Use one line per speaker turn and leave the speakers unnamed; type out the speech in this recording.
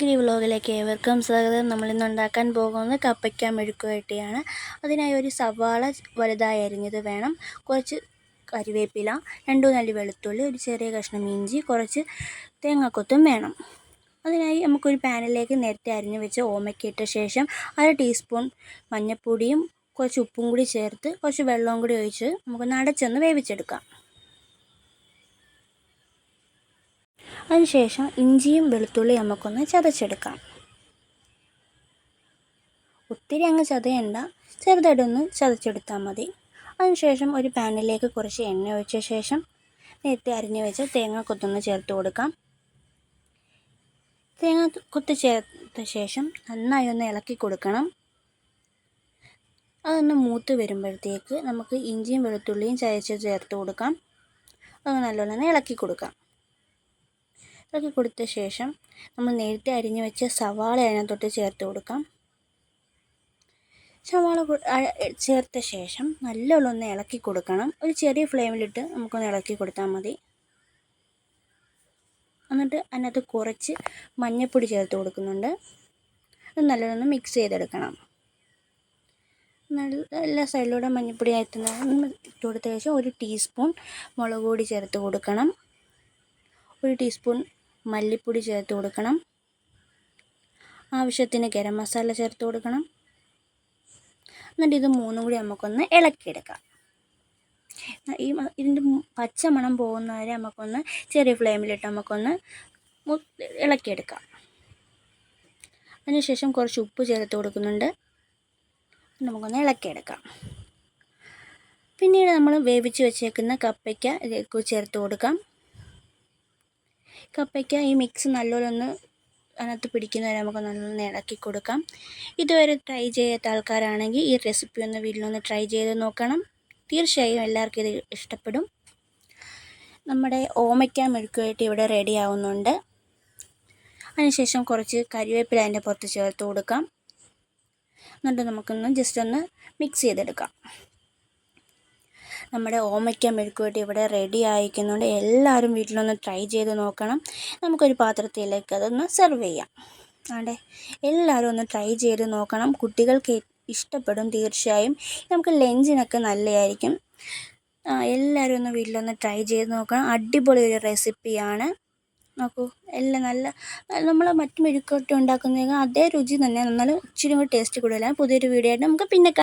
ഗ്രീ വ്ലോഗിലേക്ക് ഏവർക്കും സ്വാഗതം. നമ്മളിന്ന് ഉണ്ടാക്കാൻ പോകുന്നത് കപ്പയ്ക്ക മെഴുക്കുവരട്ടിയാണ് അതിനായി ഒരു സവാള വലുതായി അരിഞ്ഞത് വേണം. കുറച്ച് കരിവേപ്പില രണ്ടു നല്ല വെളുത്തുള്ളി ഒരു ചെറിയ കഷ്ണം ഇഞ്ചി കുറച്ച് തേങ്ങക്കൊത്തും വേണം. അതിനായി നമുക്കൊരു പാനിലേക്ക് നേരത്തെ അരിഞ്ഞു വെച്ച് ഓമയ്ക്കിട്ട ശേഷം അര ടീസ്പൂൺ മഞ്ഞൾപ്പൊടിയും കുറച്ച് ഉപ്പും കൂടി ചേർത്ത് കുറച്ച് വെള്ളവും കൂടി ഒഴിച്ച് നമുക്കൊന്ന് അടച്ചൊന്ന് വേവിച്ചെടുക്കാം. അതിനുശേഷം ഇഞ്ചിയും വെളുത്തുള്ളിയും നമുക്കൊന്ന് ചതച്ചെടുക്കാം. ഒത്തിരി അങ്ങ് ചതയണ്ട. ചെറുതായിട്ടൊന്ന് ചതച്ചെടുത്താൽ മതി. അതിനുശേഷം ഒരു പാനിലേക്ക് കുറച്ച് എണ്ണ ഒഴിച്ച ശേഷം നേരത്തെ അരിഞ്ഞു വെച്ച് തേങ്ങ കൊത്തൊന്ന് ചേർത്ത് കൊടുക്കാം. തേങ്ങ കൊത്ത് ചേർത്ത ശേഷം നന്നായി ഒന്ന് ഇളക്കി കൊടുക്കണം. അതൊന്ന് മൂത്ത് വരുമ്പോഴത്തേക്ക് നമുക്ക് ഇഞ്ചിയും വെളുത്തുള്ളിയും ചതച്ച് ചേർത്ത് കൊടുക്കാം. അത് നല്ലോണം ഇളക്കി കൊടുക്കാം. ഇളക്കി കൊടുത്ത ശേഷം നമ്മൾ നേരത്തെ അരിഞ്ഞു വെച്ച സവാള അതിനകത്തോട്ട് ചേർത്ത് കൊടുക്കാം. സവാള ചേർത്ത ശേഷം നല്ലോണം ഒന്ന് ഇളക്കി കൊടുക്കണം. ഒരു ചെറിയ ഫ്ലെയിമിലിട്ട് നമുക്കൊന്ന് ഇളക്കി കൊടുത്താൽ മതി. എന്നിട്ട് അതിനകത്ത് കുറച്ച് മഞ്ഞൾപ്പൊടി ചേർത്ത് കൊടുക്കുന്നുണ്ട്. അത് നല്ലോണം മിക്സ് ചെയ്തെടുക്കണം. നല്ല എല്ലാ സൈഡിലൂടെ മഞ്ഞൾപ്പൊടി ആയിട്ടുന്ന ഇട്ട് കൊടുത്ത ശേഷം ഒരു ടീസ്പൂൺ മുളക് പൊടി ചേർത്ത് കൊടുക്കണം. ഒരു ടീസ്പൂൺ മല്ലിപ്പൊടി ചേർത്ത് കൊടുക്കണം. ആവശ്യത്തിന് ഗരം മസാല ചേർത്ത് കൊടുക്കണം. എന്നിട്ട് ഇത് മൂന്നും കൂടി നമുക്കൊന്ന് ഇളക്കിയെടുക്കാം. ഈ ഇതിന്റെ പച്ച മണം പോകുന്നവരെ നമുക്കൊന്ന് ചെറിയ ഫ്ലെയിമിലിട്ട് നമുക്കൊന്ന് ഇളക്കിയെടുക്കാം. അതിനുശേഷം കുറച്ച് ഉപ്പ് ചേർത്ത് കൊടുക്കുന്നുണ്ട്. നമുക്കൊന്ന് ഇളക്കിയെടുക്കാം. പിന്നീട് നമ്മൾ വേവിച്ച് വെച്ചേക്കുന്ന കപ്പയ്ക്ക ചേർത്ത് കൊടുക്കാം. കപ്പയ്ക്ക ഈ മിക്സ് നല്ലോണം ഒന്ന് അതിനകത്ത് പിടിക്കുന്നവരെ നമുക്ക് നല്ലോണം ഇളക്കി കൊടുക്കാം. ഇതുവരെ ട്രൈ ചെയ്യാത്ത ആൾക്കാരാണെങ്കിൽ ഈ റെസിപ്പി ഒന്ന് വീട്ടിലൊന്ന് ട്രൈ ചെയ്ത് നോക്കണം. തീർച്ചയായും എല്ലാവർക്കും ഇത് ഇഷ്ടപ്പെടും. നമ്മുടെ ഓമയ്ക്ക മെഴുക്കുമായിട്ട് ഇവിടെ റെഡി ആവുന്നുണ്ട്. അതിനുശേഷം കുറച്ച് കരിവേപ്പില അതിന്റെ പുറത്ത് ചേർത്ത് കൊടുക്കാം. എന്നിട്ട് നമുക്കൊന്ന് ജസ്റ്റ് ഒന്ന് മിക്സ് ചെയ്തെടുക്കാം. നമ്മുടെ ഓമയ്ക്ക മെഴുക്കുവരട്ടി ഇവിടെ റെഡി ആയിരിക്കുന്നുണ്ട്. എല്ലാവരും വീട്ടിലൊന്ന് ട്രൈ ചെയ്ത് നോക്കണം. നമുക്കൊരു പാത്രത്തിലേക്ക് അതൊന്ന് സെർവ് ചെയ്യാം. അതെ എല്ലാവരും ഒന്ന് ട്രൈ ചെയ്ത് നോക്കണം. കുട്ടികൾക്ക് ഇഷ്ടപ്പെടും തീർച്ചയായും. നമുക്ക് ലഞ്ചിനൊക്കെ നല്ലതായിരിക്കും. എല്ലാവരും ഒന്ന് വീട്ടിലൊന്ന് ട്രൈ ചെയ്ത് നോക്കണം. അടിപൊളി ഒരു റെസിപ്പിയാണ് നോക്കൂ എല്ലാം നല്ല നമ്മൾ മറ്റു മെഴുക്കുവരട്ടി ഉണ്ടാക്കുന്നതിന് അതേ രുചി തന്നെ എന്നാലും ഇച്ചിരി കൂടി ടേസ്റ്റ് കൂടുതലാണ്. പുതിയൊരു വീഡിയോ ആയിട്ട് നമുക്ക് പിന്നെ